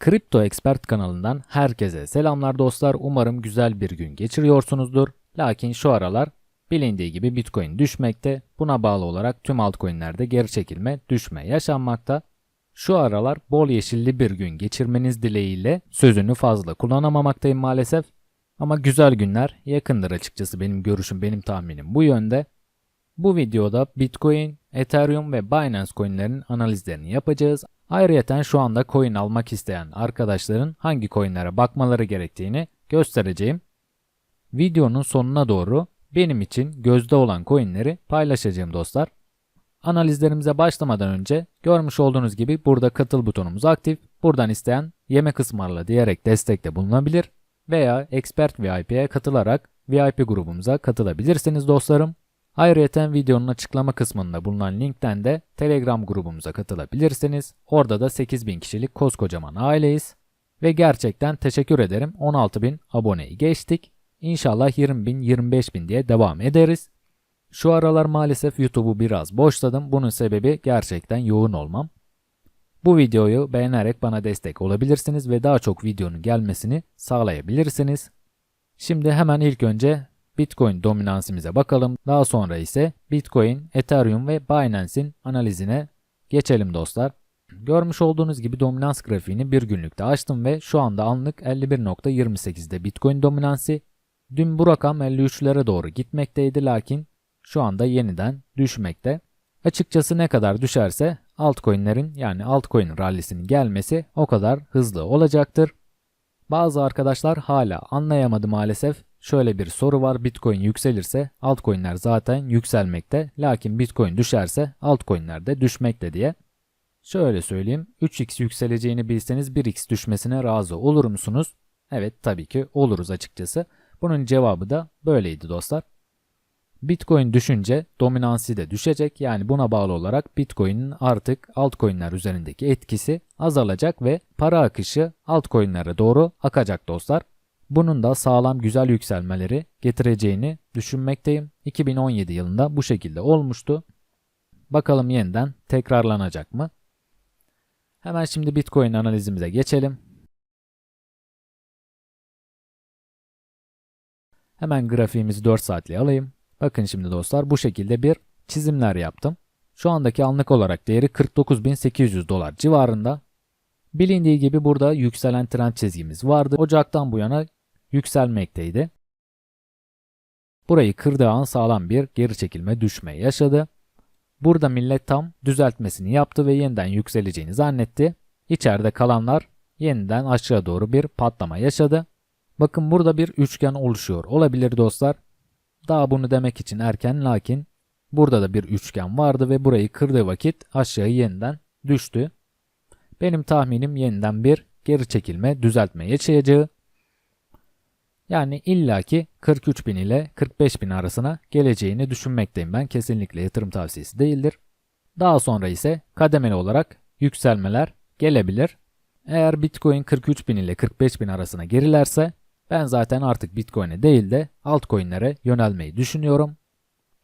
Kripto Expert kanalından herkese selamlar dostlar. Umarım güzel bir gün geçiriyorsunuzdur. Lakin şu aralar bilindiği gibi Bitcoin düşmekte. Buna bağlı olarak tüm altcoin'lerde geri çekilme, düşme yaşanmakta. Şu aralar bol yeşilli bir gün geçirmeniz dileğiyle sözünü fazla kullanamamaktayım maalesef. Ama güzel günler yakındır açıkçası benim görüşüm, benim tahminim bu yönde. Bu videoda Bitcoin, Ethereum ve Binance coinlerin analizlerini yapacağız. Ayrıca şu anda coin almak isteyen arkadaşların hangi coinlere bakmaları gerektiğini göstereceğim. Videonun sonuna doğru benim için gözde olan coinleri paylaşacağım dostlar. Analizlerimize başlamadan önce görmüş olduğunuz gibi burada katıl butonumuz aktif. Buradan isteyen yemek ısmarla diyerek destekte bulunabilir veya Expert VIP'ye katılarak VIP grubumuza katılabilirsiniz dostlarım. Ayrıca videonun açıklama kısmında bulunan linkten de Telegram grubumuza katılabilirsiniz. Orada da 8000 kişilik koskocaman aileyiz. Ve gerçekten teşekkür ederim 16.000 aboneyi geçtik. İnşallah 20.000 25.000 diye devam ederiz. Şu aralar maalesef YouTube'u biraz boşladım. Bunun sebebi gerçekten yoğun olmam. Bu videoyu beğenerek bana destek olabilirsiniz ve daha çok videonun gelmesini sağlayabilirsiniz. Şimdi hemen ilk önce Bitcoin dominansimize bakalım. Daha sonra ise Bitcoin, Ethereum ve Binance'in analizine geçelim dostlar. Görmüş olduğunuz gibi dominans grafiğini bir günlükte açtım ve şu anda anlık 51.28'de Bitcoin dominansı. Dün bu rakam 53'lere doğru gitmekteydi lakin şu anda yeniden düşmekte. Açıkçası ne kadar düşerse altcoin'lerin yani altcoin rallisinin gelmesi o kadar hızlı olacaktır. Bazı arkadaşlar hala anlayamadı maalesef. Şöyle bir soru var. Bitcoin yükselirse altcoin'ler zaten yükselmekte. Lakin Bitcoin düşerse altcoin'ler de düşmekte diye. Şöyle söyleyeyim. 3x yükseleceğini bilseniz 1x düşmesine razı olur musunuz? Evet tabii ki oluruz açıkçası. Bunun cevabı da böyleydi dostlar. Bitcoin düşünce dominansı da düşecek. Yani buna bağlı olarak Bitcoin'in artık altcoin'ler üzerindeki etkisi azalacak ve para akışı altcoin'lere doğru akacak dostlar. Bunun da sağlam güzel yükselmeleri getireceğini düşünmekteyim. 2017 yılında bu şekilde olmuştu. Bakalım yeniden tekrarlanacak mı? Hemen şimdi Bitcoin analizimize geçelim. Hemen grafiğimizi 4 saatliğe alayım. Bakın şimdi dostlar bu şekilde bir çizimler yaptım. Şu andaki anlık olarak değeri 49.800 dolar civarında. Bilindiği gibi burada yükselen trend çizgimiz vardı. Ocaktan bu yana yükselmekteydi. Burayı kırdığı an sağlam bir geri çekilme düşme yaşadı. Burada millet tam düzeltmesini yaptı ve yeniden yükseleceğini zannetti. İçeride kalanlar yeniden aşağı doğru bir patlama yaşadı. Bakın burada bir üçgen oluşuyor olabilir dostlar. Daha bunu demek için erken lakin burada da bir üçgen vardı ve burayı kırdığı vakit aşağı yeniden düştü. Benim tahminim yeniden bir geri çekilme düzeltme yaşayacağı. Yani illaki 43.000 ile 45.000 arasına geleceğini düşünmekteyim ben. Kesinlikle yatırım tavsiyesi değildir. Daha sonra ise kademeli olarak yükselmeler gelebilir. Eğer Bitcoin 43.000 ile 45.000 arasına gerilerse ben zaten artık Bitcoin'e değil de altcoin'lere yönelmeyi düşünüyorum.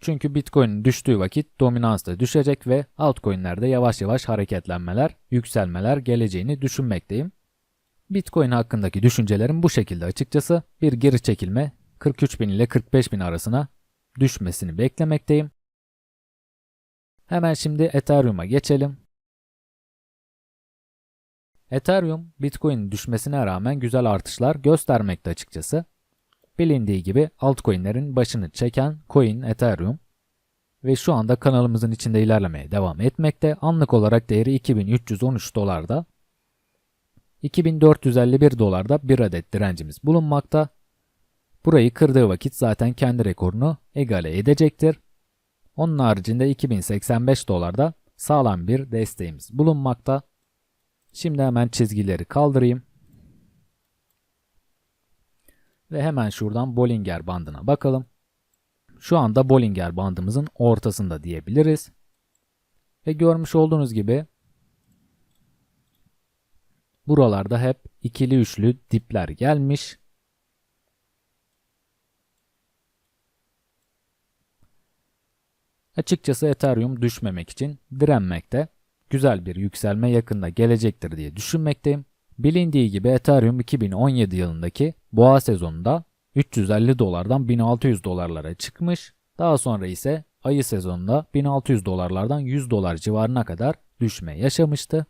Çünkü Bitcoin'in düştüğü vakit dominans da düşecek ve altcoin'lerde yavaş yavaş hareketlenmeler, yükselmeler geleceğini düşünmekteyim. Bitcoin hakkındaki düşüncelerim bu şekilde açıkçası. Bir geri çekilme 43.000 ile 45.000 arasına düşmesini beklemekteyim. Hemen şimdi Ethereum'a geçelim. Ethereum, Bitcoin düşmesine rağmen güzel artışlar göstermekte açıkçası. Bilindiği gibi altcoin'lerin başını çeken coin Ethereum ve şu anda kanalımızın içinde ilerlemeye devam etmekte. Anlık olarak değeri 2313 dolarda. 2451 dolarda bir adet direncimiz bulunmakta. Burayı kırdığı vakit zaten kendi rekorunu egale edecektir. Onun haricinde 2085 dolarda sağlam bir desteğimiz bulunmakta. Şimdi hemen çizgileri kaldırayım. Ve hemen şuradan Bollinger bandına bakalım. Şu anda Bollinger bandımızın ortasında diyebiliriz. Ve görmüş olduğunuz gibi buralarda hep ikili üçlü dipler gelmiş. Açıkçası Ethereum düşmemek için direnmekte güzel bir yükselme yakında gelecektir diye düşünmekteyim. Bilindiği gibi Ethereum 2017 yılındaki boğa sezonunda 350 dolardan 1600 dolarlara çıkmış. Daha sonra ise ayı sezonunda 1600 dolarlardan 100 dolar civarına kadar düşme yaşamıştı.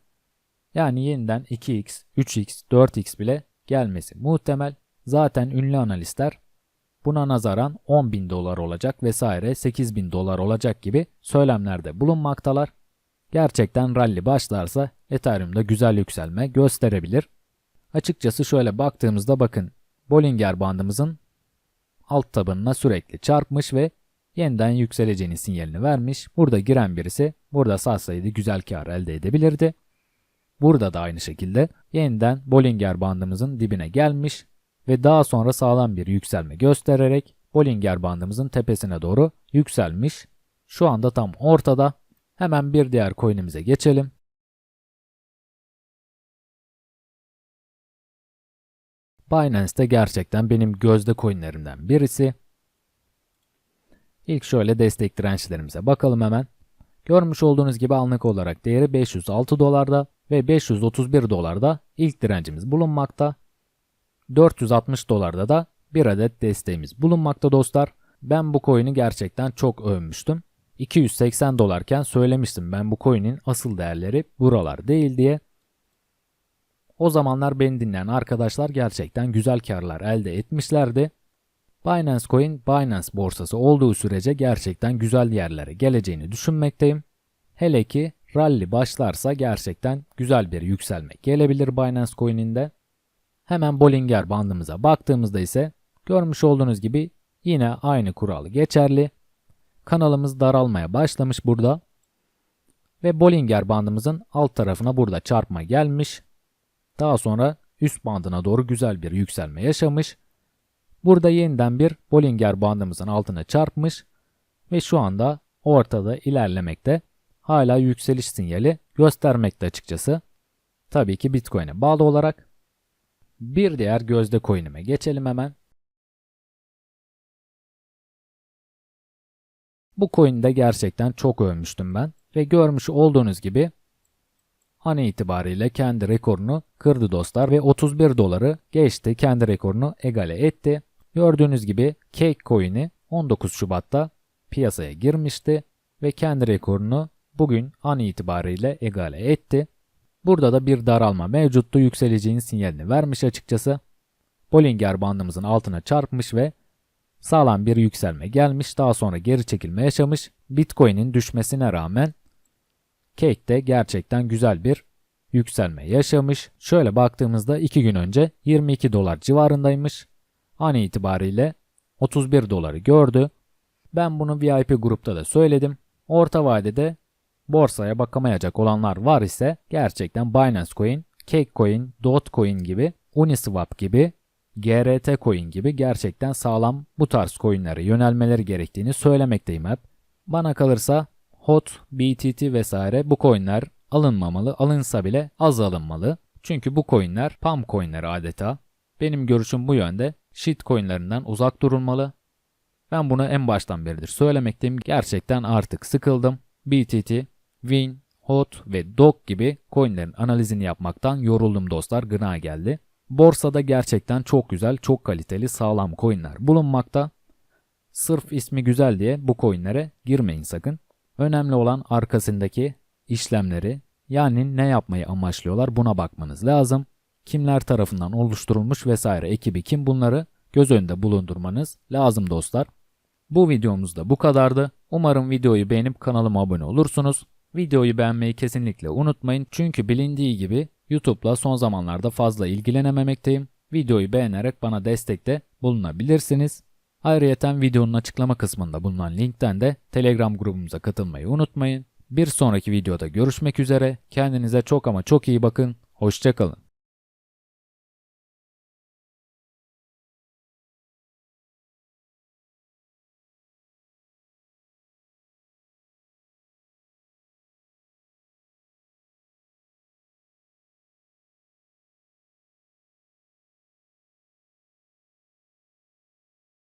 Yani yeniden 2x, 3x, 4x bile gelmesi muhtemel. Zaten ünlü analistler buna nazaran 10 bin dolar olacak vesaire 8 bin dolar olacak gibi söylemlerde bulunmaktalar. Gerçekten rally başlarsa Ethereum'da güzel yükselme gösterebilir. Açıkçası şöyle baktığımızda bakın Bollinger bandımızın alt tabanına sürekli çarpmış ve yeniden yükseleceğini sinyalini vermiş. Burada giren birisi burada satsaydı güzel kar elde edebilirdi. Burada da aynı şekilde yeniden Bollinger bandımızın dibine gelmiş ve daha sonra sağlam bir yükselme göstererek Bollinger bandımızın tepesine doğru yükselmiş. Şu anda tam ortada. Hemen bir diğer coin'imize geçelim. Binance de gerçekten benim gözde coinlerimden birisi. İlk şöyle destek dirençlerimize bakalım hemen. Görmüş olduğunuz gibi anlık olarak değeri 506 dolarda ve 531 dolarda ilk direncimiz bulunmakta. 460 dolarda da bir adet desteğimiz bulunmakta dostlar. Ben bu coin'i gerçekten çok övmüştüm. 280 dolarken söylemiştim ben bu coin'in asıl değerleri buralar değil diye. O zamanlar beni dinleyen arkadaşlar gerçekten güzel karlar elde etmişlerdi. Binance Coin, Binance borsası olduğu sürece gerçekten güzel yerlere geleceğini düşünmekteyim. Hele ki rally başlarsa gerçekten güzel bir yükselme gelebilir Binance Coin'inde. Hemen Bollinger bandımıza baktığımızda ise görmüş olduğunuz gibi yine aynı kural geçerli. Kanalımız daralmaya başlamış burada. Ve Bollinger bandımızın alt tarafına burada çarpma gelmiş. Daha sonra üst bandına doğru güzel bir yükselme yaşamış. Burada yeniden bir Bollinger bandımızın altına çarpmış ve şu anda ortada ilerlemekte. Hala yükseliş sinyali göstermekte açıkçası. Tabii ki Bitcoin'e bağlı olarak. Bir diğer gözde coin'ime geçelim hemen. Bu coin'de gerçekten çok övmüştüm ben ve görmüş olduğunuz gibi an itibariyle kendi rekorunu kırdı dostlar ve 31 doları geçti kendi rekorunu egale etti. Gördüğünüz gibi Cake coin'i 19 Şubat'ta piyasaya girmişti ve kendi rekorunu bugün an itibariyle egale etti. Burada da bir daralma mevcuttu yükseleceğin sinyalini vermiş açıkçası. Bollinger bandımızın altına çarpmış ve sağlam bir yükselme gelmiş. Daha sonra geri çekilme yaşamış. Bitcoin'in düşmesine rağmen Cake de gerçekten güzel bir yükselme yaşamış. Şöyle baktığımızda 2 gün önce 22 dolar civarındaymış. An itibariyle 31 doları gördü. Ben bunu VIP grupta da söyledim. Orta vadede borsaya bakamayacak olanlar var ise gerçekten Binance Coin, Cake Coin, Dogecoin gibi, Uniswap gibi, GRT Coin gibi gerçekten sağlam bu tarz coinlere yönelmeleri gerektiğini söylemekteyim hep. Bana kalırsa HOT, BTT vesaire bu coinler alınmamalı, alınsa bile az alınmalı. Çünkü bu coinler pump coinleri adeta. Benim görüşüm bu yönde. Shit coinlerinden uzak durulmalı. Ben bunu en baştan beridir söylemekteyim. Gerçekten artık sıkıldım. BTT, Win, HOT ve DOG gibi coinlerin analizini yapmaktan yoruldum dostlar. Gına geldi. Borsada gerçekten çok güzel, çok kaliteli, sağlam coinler bulunmakta. Sırf ismi güzel diye bu coinlere girmeyin sakın. Önemli olan arkasındaki işlemleri yani ne yapmayı amaçlıyorlar buna bakmanız lazım. Kimler tarafından oluşturulmuş vesaire ekibi kim bunları göz önünde bulundurmanız lazım dostlar. Bu videomuz da bu kadardı. Umarım videoyu beğenip kanalıma abone olursunuz. Videoyu beğenmeyi kesinlikle unutmayın çünkü bilindiği gibi YouTube'la son zamanlarda fazla ilgilenememekteyim. Videoyu beğenerek bana destekte bulunabilirsiniz. Ayrıca videonun açıklama kısmında bulunan linkten de Telegram grubumuza katılmayı unutmayın. Bir sonraki videoda görüşmek üzere. Kendinize çok ama çok iyi bakın. Hoşçakalın.